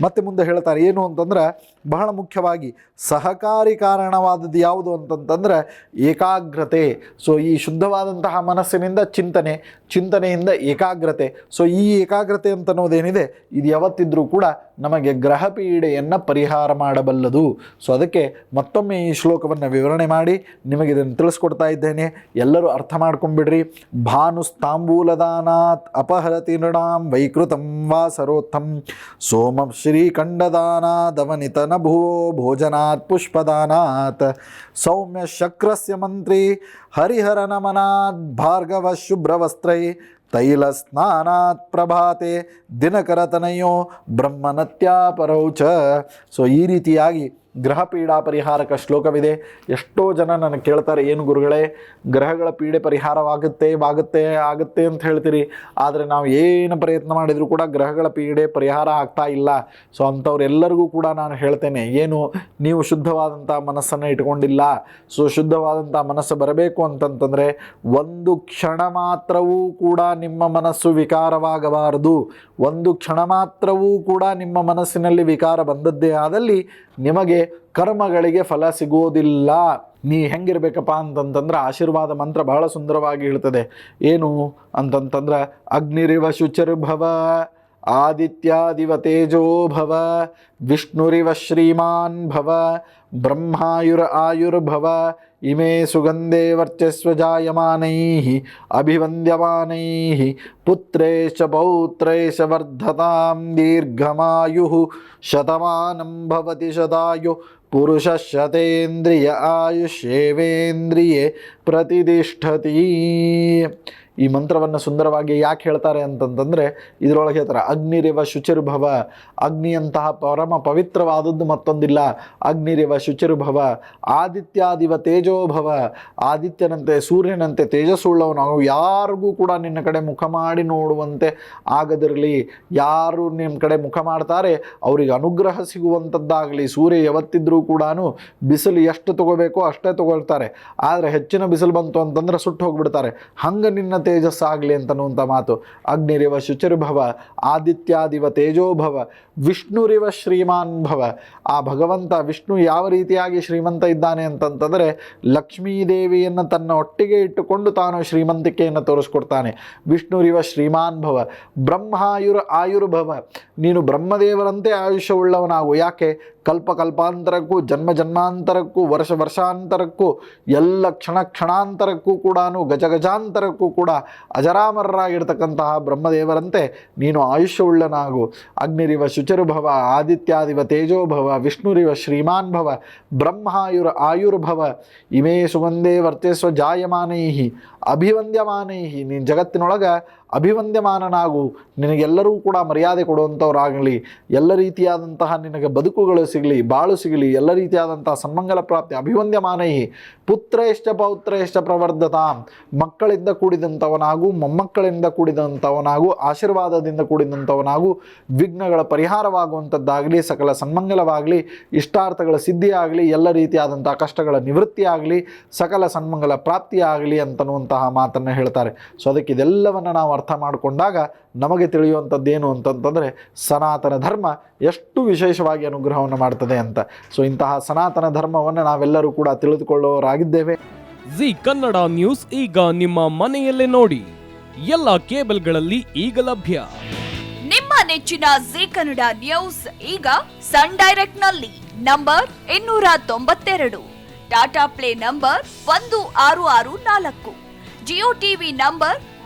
ಮತ್ತೆ ಮುಂದೆ ಹೇಳ್ತಾರೆ ಏನು ಅಂತಂದ್ರೆ ಬಹಳ ಮುಖ್ಯವಾಗಿ ಸಹಕಾರಿ ಕಾರಣವಾದದ್ದು ಯಾವುದು ಅಂತಂತಂದ್ರೆ ಏಕಾಗ್ರತೆ. ಸೊ ಈ ಶುದ್ಧವಾದಂತಹ ಮನಸ್ಸಿನಿಂದ ಚಿಂತನೆ, ಚಿಂತನೆಯಿಂದ ಏಕಾಗ್ರತೆ. ಸೊ ಈ ಏಕಾಗ್ರತೆ ಅಂತ ಅನ್ನೋದೇನಿದೆ ಇದು ಯಾವತ್ತಿದ್ರೂ ಕೂಡ ನಮಗೆ ಗ್ರಹ ಪೀಡೆಯನ್ನು ಪರಿಹಾರ ಮಾಡಬಲ್ಲದು. ಸೊ ಅದಕ್ಕೆ ಮತ್ತೊಮ್ಮೆ ಈ ಶ್ಲೋಕವನ್ನು ವಿವರಣೆ ಮಾಡಿ ನಿಮಗೆ ಇದನ್ನು ತಿಳಿಸ್ಕೊಡ್ತಾ ಇದ್ದೇನೆ. ಎಲ್ಲರೂ ಅರ್ಥ ಮಾಡ್ಕೊಂಬಿಡ್ರಿ ಭಾನುಸ್ತಾಂಬೂಲದಾನಾತ್ ಅಪಹರತಿ ನೃಣಾಂ ವೈಕೃತಂ ವಾ ಸರೋತ್ತಂ ಸೋಮ ಶ್ರೀಖಂಡದಾನಾದವನಿತನ ಭೂ ಭೋಜನಾತ್ ಪುಷ್ಪದಾನಾತ್. ಸೌಮ್ಯ ಶಕ್ರಸ್ಯ ಮಂತ್ರಿ ಹರಿಹರ ನಮನಾತ್ ಭಾರ್ಗವ ಶುಭ್ರವಸ್ತ್ರೈ. ತೈಲ ಸ್ನಾನಾತ್ ಪ್ರಭಾತೆ ದಿನಕರತನಯೋ ಬ್ರಹ್ಮನತ್ಯಾಪರೌಚ. ಸೊ ಈ ರೀತಿಯಾಗಿ ಗ್ರಹ ಪೀಡಾ ಪರಿಹಾರಕ ಶ್ಲೋಕವಿದೆ. ಎಷ್ಟೋ ಜನ ನನಗೆ ಕೇಳ್ತಾರೆ, ಏನು ಗುರುಗಳೇ, ಗ್ರಹಗಳ ಪೀಡೆ ಪರಿಹಾರವಾಗುತ್ತೆ ಆಗುತ್ತೆ ಆಗುತ್ತೆ ಅಂತ ಹೇಳ್ತೀರಿ. ಆದರೆ ನಾವು ಏನು ಪ್ರಯತ್ನ ಮಾಡಿದರೂ ಕೂಡ ಗ್ರಹಗಳ ಪೀಡೆ ಪರಿಹಾರ ಆಗ್ತಾ ಇಲ್ಲ. ಸೊ ಅಂಥವ್ರೆಲ್ಲರಿಗೂ ಕೂಡ ನಾನು ಹೇಳ್ತೇನೆ, ಏನು, ನೀವು ಶುದ್ಧವಾದಂಥ ಮನಸ್ಸನ್ನು ಇಟ್ಕೊಂಡಿಲ್ಲ. ಸೊ ಶುದ್ಧವಾದಂಥ ಮನಸ್ಸು ಬರಬೇಕು ಅಂತಂತಂದರೆ ಒಂದು ಕ್ಷಣ ಮಾತ್ರವೂ ಕೂಡ ನಿಮ್ಮ ಮನಸ್ಸು ವಿಕಾರವಾಗಬಾರದು. ಒಂದು ಕ್ಷಣ ಮಾತ್ರವೂ ಕೂಡ ನಿಮ್ಮ ಮನಸ್ಸಿನಲ್ಲಿ ವಿಕಾರ ಬಂದದ್ದೇ ಆದಲ್ಲಿ ನಿಮಗೆ ಕರ್ಮಗಳಿಗೆ ಫಲ ಸಿಗುವುದಿಲ್ಲ. ನೀ ಹೆಂಗಿರ್ಬೇಕಪ್ಪ ಅಂತಂತಂದ್ರೆ ಆಶೀರ್ವಾದ ಮಂತ್ರ ಬಹಳ ಸುಂದರವಾಗಿ ಹೇಳ್ತದೆ. ಏನು ಅಂತಂತಂದ್ರೆ ಅಗ್ನಿರಿವ ಶುಚಿರ್ಭವ, ಆದಿತ್ಯಾದಿವ ತೇಜೋಭವ, ವಿಷ್ಣುರಿವ ಶ್ರೀಮಾನ್ ಭವ ಬ್ರಹ್ಮಾಯುರ ಆಯುರ್ಭವ इमे सुगन्धे वर्चस्वजायमानैः अभिवन्द्यमानैः पुत्रेश पौत्रेश वर्धतां दीर्घमायुः शतमानं भवति शतायु पुरुषशतेन्द्रिय आयुष्येवेन्द्रिये प्रतिष्ठति। ಈ ಮಂತ್ರವನ್ನು ಸುಂದರವಾಗಿ ಯಾಕೆ ಹೇಳ್ತಾರೆ ಅಂತಂತಂದರೆ ಇದರೊಳಗೆ ಹೇಳ್ತಾರೆ, ಅಗ್ನಿರಿವ ಶುಚಿರ್ಭವ, ಅಗ್ನಿಯಂತಹ ಪರಮ ಪವಿತ್ರವಾದದ್ದು ಮತ್ತೊಂದಿಲ್ಲ. ಅಗ್ನಿರಿವ ಶುಚಿರ್ಭವ, ಆದಿತ್ಯಾದಿವ ತೇಜೋಭವ, ಆದಿತ್ಯನಂತೆ ಸೂರ್ಯನಂತೆ ತೇಜಸ್ಸುಳ್ಳವನು. ನಾವು ಯಾರಿಗೂ ಕೂಡ ನಿನ್ನ ಕಡೆ ಮುಖ ಮಾಡಿ ನೋಡುವಂತೆ ಆಗದಿರಲಿ. ಯಾರು ನಿಮ್ಮ ಕಡೆ ಮುಖ ಮಾಡ್ತಾರೆ, ಅವರಿಗೆ ಅನುಗ್ರಹ ಸಿಗುವಂಥದ್ದಾಗಲಿ ಸೂರ್ಯ ಯಾವತ್ತಿದ್ರೂ ಕೂಡ ಬಿಸಿಲು ಎಷ್ಟು ತಗೋಬೇಕೋ ಅಷ್ಟೇ ತಗೊಳ್ತಾರೆ. ಆದರೆ ಹೆಚ್ಚಿನ ಬಿಸಿಲು ಬಂತು ಅಂತಂದ್ರೆ ಸುಟ್ಟು ಹೋಗ್ಬಿಡ್ತಾರೆ. ಹಂಗೆ ನಿನ್ನ ತೇಜಸ್ಸಾಗಲಿ ಅಂತನ್ನುವಂಥ ಮಾತು. ಅಗ್ನಿರಿವ ಶುಚಿರ್ಭವ, ಆದಿತ್ಯಾದಿವ ತೇಜೋಭವ, ವಿಷ್ಣುರಿವ ಶ್ರೀಮಾನ್ ಭವ ಆ ಭಗವಂತ ವಿಷ್ಣು ಯಾವ ರೀತಿಯಾಗಿ ಶ್ರೀಮಂತ ಇದ್ದಾನೆ ಅಂತಂತಂದರೆ ಲಕ್ಷ್ಮೀದೇವಿಯನ್ನು ತನ್ನ ಒಟ್ಟಿಗೆ ಇಟ್ಟುಕೊಂಡು ತಾನು ಶ್ರೀಮಂತಿಕೆಯನ್ನು ತೋರಿಸ್ಕೊಡ್ತಾನೆ. ವಿಷ್ಣುರಿವ ಶ್ರೀಮಾನ್ ಭವ ಬ್ರಹ್ಮಾಯುರ್ ಆಯುರ್ಭವ. ನೀನು ಬ್ರಹ್ಮದೇವರಂತೆ ಆಯುಷ್ಯವುಳ್ಳವನಾಗು. ಯಾಕೆ? ಕಲ್ಪ ಕಲ್ಪಾಂತರಕ್ಕೂ ಜನ್ಮ ಜನ್ಮಾಂತರಕ್ಕೂ ವರ್ಷ ವರ್ಷಾಂತರಕ್ಕೂ, ಎಲ್ಲ ಕ್ಷಣ ಕ್ಷಣಾಂತರಕ್ಕೂ ಕೂಡ ಗಜ ಗಜಾಂತರಕ್ಕೂ ಕೂಡ ಅಜರಾಮರರಾಗಿರ್ತಕ್ಕಂತಹ ಬ್ರಹ್ಮದೇವರಂತೆ ನೀನು ಆಯುಷ್ಯವುಳ್ಳನಾಗು. ಅಗ್ನಿರಿವ ಶುಚರುಭವ, ಆದಿತ್ಯಾದಿವ ತೇಜೋಭವ, ವಿಷ್ಣುರಿವ ಶ್ರೀಮಾನ್ ಭವ ಬ್ರಹ್ಮಾಯುರ ಆಯುರ್ಭವ. ಇಮೇ ಸುಗಂಧೇ ವರ್ತೆಸ್ವ ಜಾಯಮಾನೈಹಿ, ಅಭಿವಂದ್ಯಮಾನೈಹಿ. ನೀನು ಜಗತ್ತಿನೊಳಗೆ ಅಭಿವಂದ್ಯಮಾನನಾಗು. ನಿನಗೆಲ್ಲರೂ ಕೂಡ ಮರ್ಯಾದೆ ಕೊಡುವಂಥವರಾಗಲಿ, ಎಲ್ಲ ರೀತಿಯಾದಂತಹ ನಿನಗೆ ಬದುಕುಗಳು ಸಿಗಲಿ, ಬಾಳು ಸಿಗಲಿ, ಎಲ್ಲ ರೀತಿಯಾದಂತಹ ಸನ್ಮಂಗಲ ಪ್ರಾಪ್ತಿ, ಅಭಿವಂದ್ಯಮಾನೈ. ಪೌತ್ರ ಪೌತ್ರೇಷ್ಟ ಪ್ರವರ್ಧತ. ಮಕ್ಕಳಿಂದ ಕೂಡಿದಂಥವನಾಗೂ, ಮೊಮ್ಮಕ್ಕಳಿಂದ ಕೂಡಿದಂಥವನಾಗೂ, ಆಶೀರ್ವಾದದಿಂದ ಕೂಡಿದಂಥವನಾಗು, ವಿಘ್ನಗಳ ಪರಿಹಾರವಾಗುವಂಥದ್ದಾಗಲಿ, ಸಕಲ ಸನ್ಮಂಗಲವಾಗಲಿ, ಇಷ್ಟಾರ್ಥಗಳ ಸಿದ್ಧಿಯಾಗಲಿ, ಎಲ್ಲ ರೀತಿಯಾದಂಥ ಕಷ್ಟಗಳ ನಿವೃತ್ತಿಯಾಗಲಿ, ಸಕಲ ಸನ್ಮಂಗಲ ಪ್ರಾಪ್ತಿಯಾಗಲಿ ಅಂತನ್ನುವಂತಹ ಮಾತನ್ನು ಹೇಳ್ತಾರೆ. ಸೊ ಅದಕ್ಕೆ ಇದೆಲ್ಲವನ್ನು ನಾವು ಅರ್ಥ ಮಾಡಿಕೊಂಡಾಗ ನಮಗೆ ತಿಳಿಯುವಂಥದ್ದೇನು ಅಂತಂತಂದರೆ ಸನಾತನ ಧರ್ಮ ಎಷ್ಟು ವಿಶೇಷವಾಗಿ ಅನುಗ್ರಹವನ್ನು ಮಾಡ್ತದೆ ಅಂತ. ಸೊ ಇಂತಹ ಸನಾತನ ಧರ್ಮವನ್ನು ನಾವೆಲ್ಲರೂ ಕೂಡ ತಿಳಿದುಕೊಳ್ಳೋರಾಗಿದ್ದೇವೆ. ಜಿ ಕನ್ನಡ ನ್ಯೂಸ್ ಈಗ ನಿಮ್ಮ ಮನೆಯಲ್ಲೇ ನೋಡಿ. ಎಲ್ಲ ಕೇಬಲ್ಗಳಲ್ಲಿ ಈಗ ಲಭ್ಯ. ನಿಮ್ಮ ನೆಚ್ಚಿನ ಜಿ ಕನ್ನಡ ನ್ಯೂಸ್ ಈಗ ಸನ್ ಡೈರೆಕ್ಟ್ನಲ್ಲಿ ನಂಬರ್ ಇನ್ನೂರ ತೊಂಬತ್ತೆರಡು. ಟಾಟಾ ಪ್ಲೇ ನಂಬರ್ ಒಂದು ಆರು ಆರು ನಾಲ್ಕು. Jio TV number